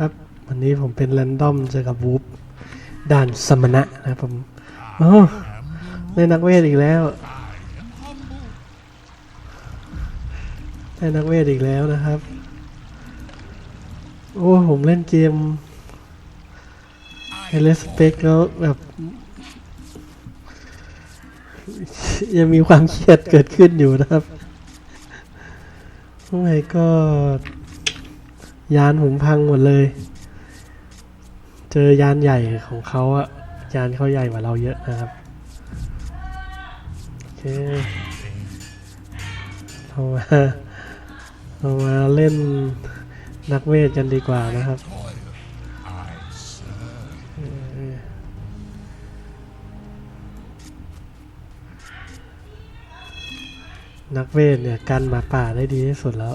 ครับ วันนี้ผมเป็นแรนดอมเจอกับวูฟด่านสมณะนะครับผมโอ้ได้นักเวทอีกแล้วได้นักเวทอีกแล้วนะครับ โอ้ผมเล่นเกมเฮเลสเปกแล้วแบบ ยังมีความเครียดเกิดขึ้นอยู่นะครับโอ้ยก็ ยานผมพังหมดเลย เจอยานใหญ่ของเขาอะยานเขาใหญ่กว่าเราเยอะนะครับโอเคเรามาเรามาเล่นนักเวทกันดีกว่านะครับนักเวทเนี่ยกันหมาป่าได้ดีที่สุดแล้ว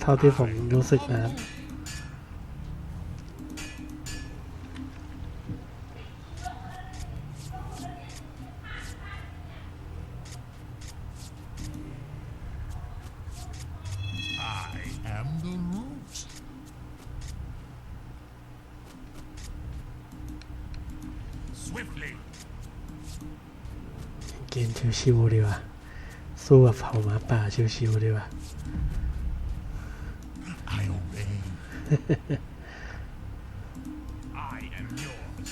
เท่าที่ผมรู้สึกนะครับ I am the root. Swiftly. เกมชิวๆดีกว่าสู้กับเผ่าหมาป่าชิวๆดีกว่า I obey. I am yours.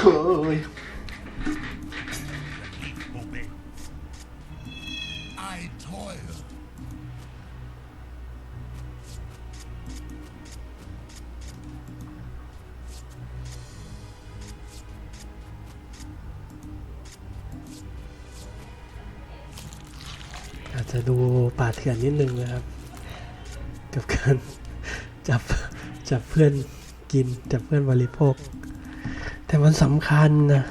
โอ้ย Obey. I toil. จจะดูป่าเถื่อนนิดนึงนะครับ กับการจับจับเพื่อนกินจับเพื่อนบริโภค แต่มันสำคัญนะ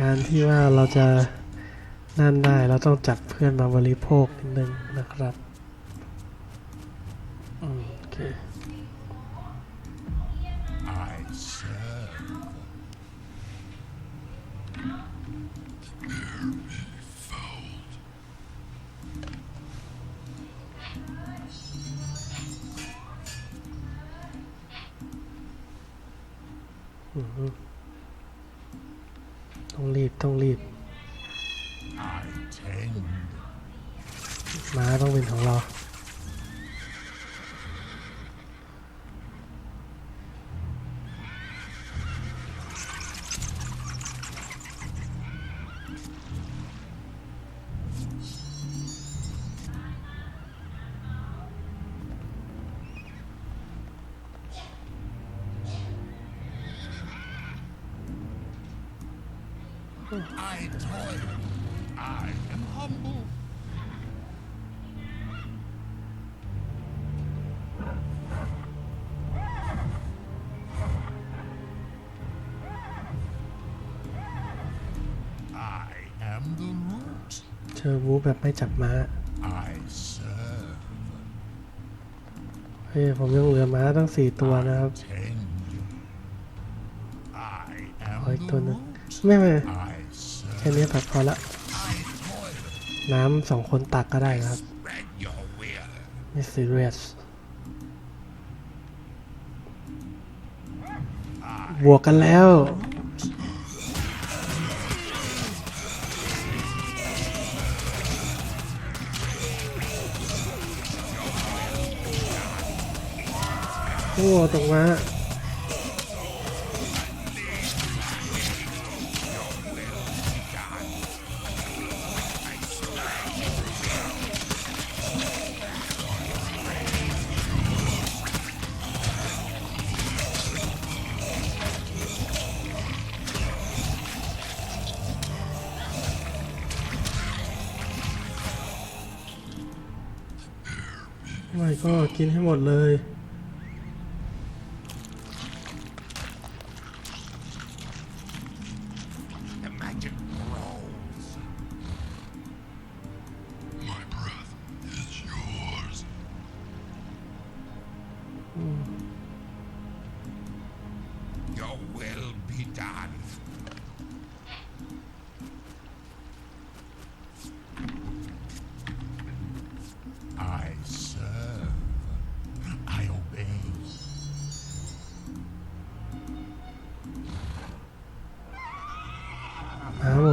การที่ว่าเราจะนั่นได้เราต้องจับเพื่อนมาบริโภคนิดนึงนะครับโอเค ต้องรีบ ต้องรีบ I tend. ม้าต้องเป็นของเรา I toil. I am humble. I am the root. เจอวูฟแบบไม่จับม้า I serve. เฮ้ยผมยังเหลือม้าตั้งสี่ตัวนะครับ Tend. I am ขออีก the ตัวหนึง root. ไม่ไม่ I แค่นี้ตัดพอละ น้ำสองคนตักก็ได้นะครับไม่ซีเรียสบวกกันแล้วโอ้ตกมา ไม่ก็กินให้หมดเลย The magic grows. My breath is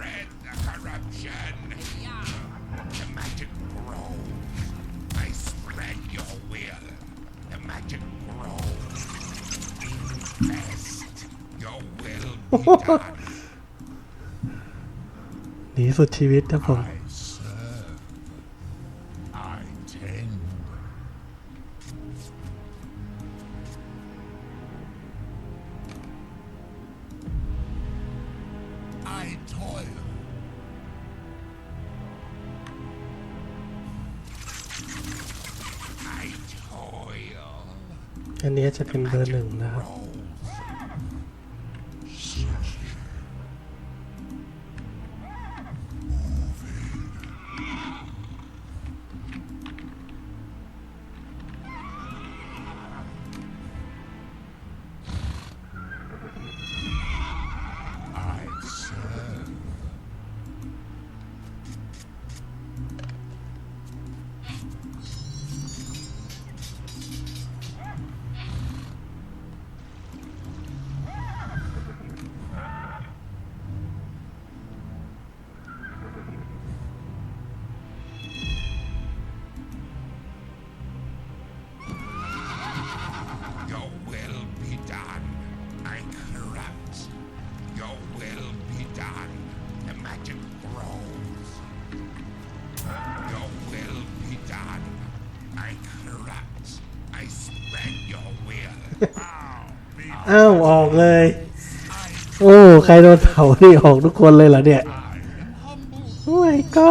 Infest. Spread the corruption. The magic grows. I spread your will. The magic grows. Infest. Your will be done. หนีสุดชีวิตครับผม I อันนี้จะเป็นเบอร์หนึ่งนะครับ อ้าวออกเลย โอ้ใครโดนเผานี่ออกทุกคนเลยเหรอเนี่ย โอ้ยก็